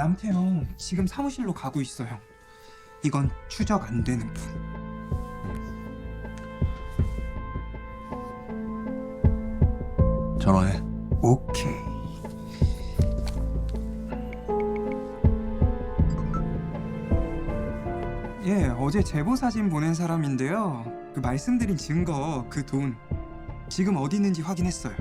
남태형 지금 사무실로 가고 있어요. 이건 추적 안 되는 분. 전화해. 오케이. 예, 어제 제보 사진 보낸 사람인데요. 그 말씀드린 증거, 그 돈 지금 어디 있는지 확인했어요.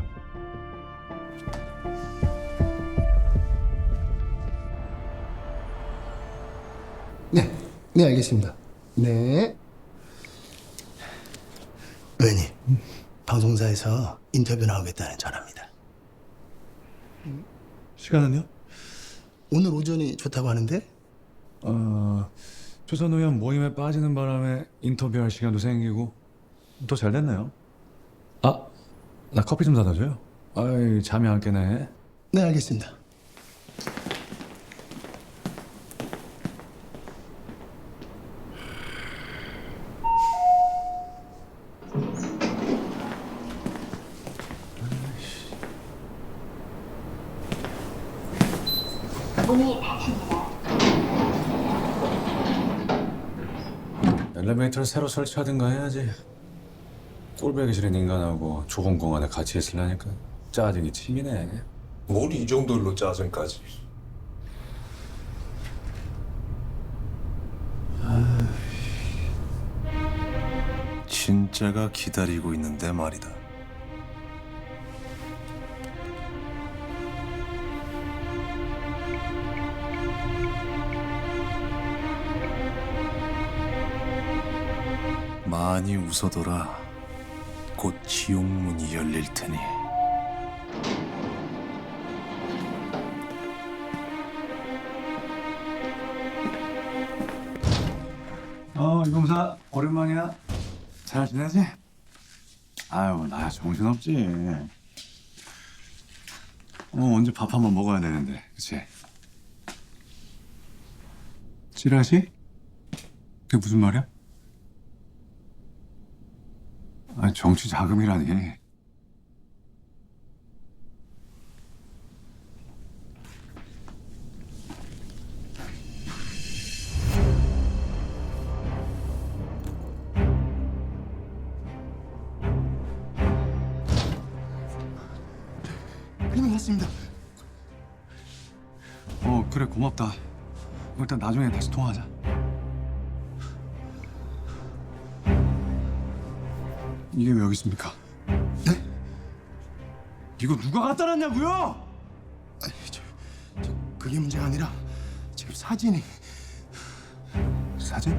네, 네 알겠습니다. 네. 의원님, 방송사에서 인터뷰 나오겠다는 전화입니다. 시간은요? 오늘 오전이 좋다고 하는데 어, 조선 의원 모임에 빠지는 바람에 인터뷰할 시간도 생기고 더 잘 됐네요. 아, 나 커피 좀 사다 줘요. 아이, 잠이 안 깨네. 네 알겠습니다. 엘리베이터를 새로 설치하든가 해야지. 꼴배기 싫은 인간하고 좁은 공간에 같이 있으려니까 짜증이 치미네. 뭘 이 정도로 짜증까지 진짜가 기다리고 있는데 말이다. 많이 웃어둬라. 곧 지옥문이 열릴 테니. 어, 이봉사 오랜만이야. 잘 지내지? 아유, 나 정신없지. 어, 언제 밥 한번 먹어야 되는데, 그치? 찌라시? 그게 무슨 말이야? 아니, 정치 자금이라니. 큰일 났습니다. 어, 그래, 고맙다. 일단 나중에 다시 통화하자. 이게 왜 여기 있습니까? 네? 이거 누가 갖다 놨냐고요? 아니, 저, 저 그게 문제가 아니라 지금 사진이 사진?